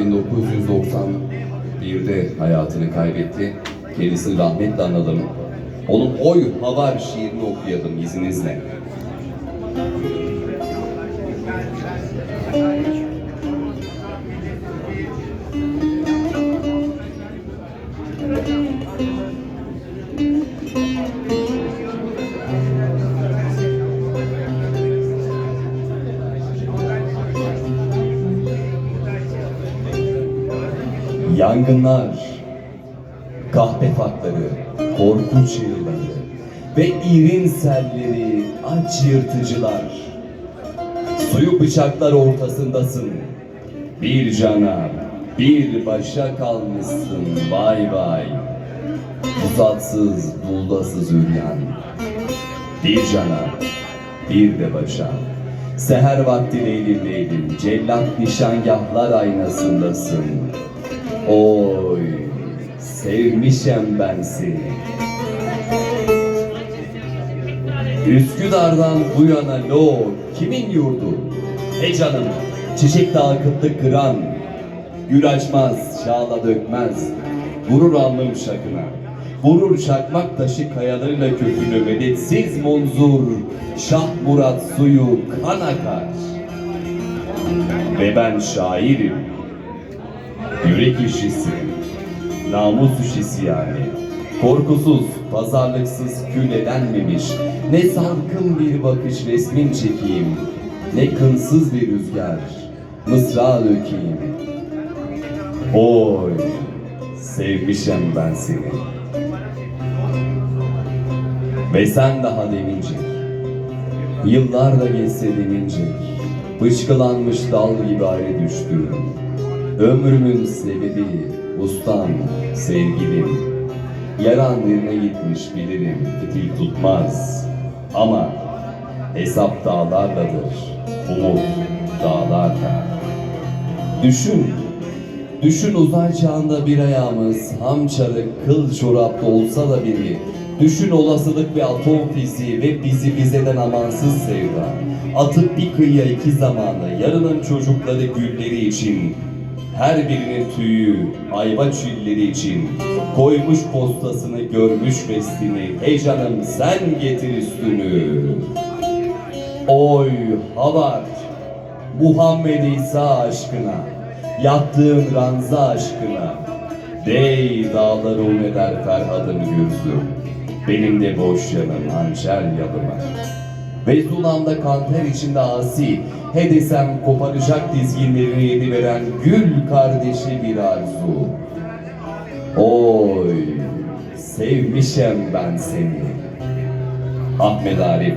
1991'de hayatını kaybetti. Kendisini rahmetle analım. Onun Oy Havar şiirini okuyalım izninizle. Yangınlar, kahpe fatları, korkunç yığınları ve irin selleri, aç yırtıcılar. Suyu bıçaklar ortasındasın. Bir cana, bir başa kalmışsın vay vay. Pusatsız, duldasız üryan. Bir cana, bir de başa. Seher vakti leylim leylim, cellat nişangahlar aynasındasın. Oy, sevmişem ben seni. Üsküdar'dan bu yana lo, kimin yurdu? He canım, çiçek dağıkıtlı kıran, gül açmaz, şağla dökmez, vurur alnım şakına. Vurur çakmak taşı kayalarıyla kökünü medetsiz monzur, Şah Murat suyu kan akar. Ve ben şairim, Yürek işçisi, namus işçisi yani. Korkusuz, pazarlıksız kül edenmemiş, ne salkın bir bakış resmin çekeyim, ne kınsız bir rüzgar, mısra dökeyim. Oy, sevmişem ben seni. Ve sen daha demincek, yıllar da geçse demincek, bıçkılanmış dal gibi ayrı düştüğüm, Ömrümün sebebi, ustam, sevgilim. Yaran yerine gitmiş bilirim, fitil tutmaz. Ama hesap dağlarladır, umut dağlarda. Düşün, düşün uzay çağında bir ayağımız, hamçarık, kıl çorapta olsa da biri. Düşün olasılık ve atom fiziği ve bizi bizeden amansız sevda. Atıp bir kıyıya iki zamanı, yarının çocukları gülleri için, her birinin tüyü ayva çilleri için koymuş postasını görmüş vestini Ey canım sen getir üstünü. Oy havar Muhammed İsa aşkına Yattığın ranza aşkına. Dey dağları un eder Ferhad'ın gürzü Benim de boş yanım hançer yalıma ve Zulam'da kanter içinde asi, he desem koparacak dizginlerini yedi veren gül kardeşi bir arzu. Oy, sevmişem ben seni. Ahmet Arif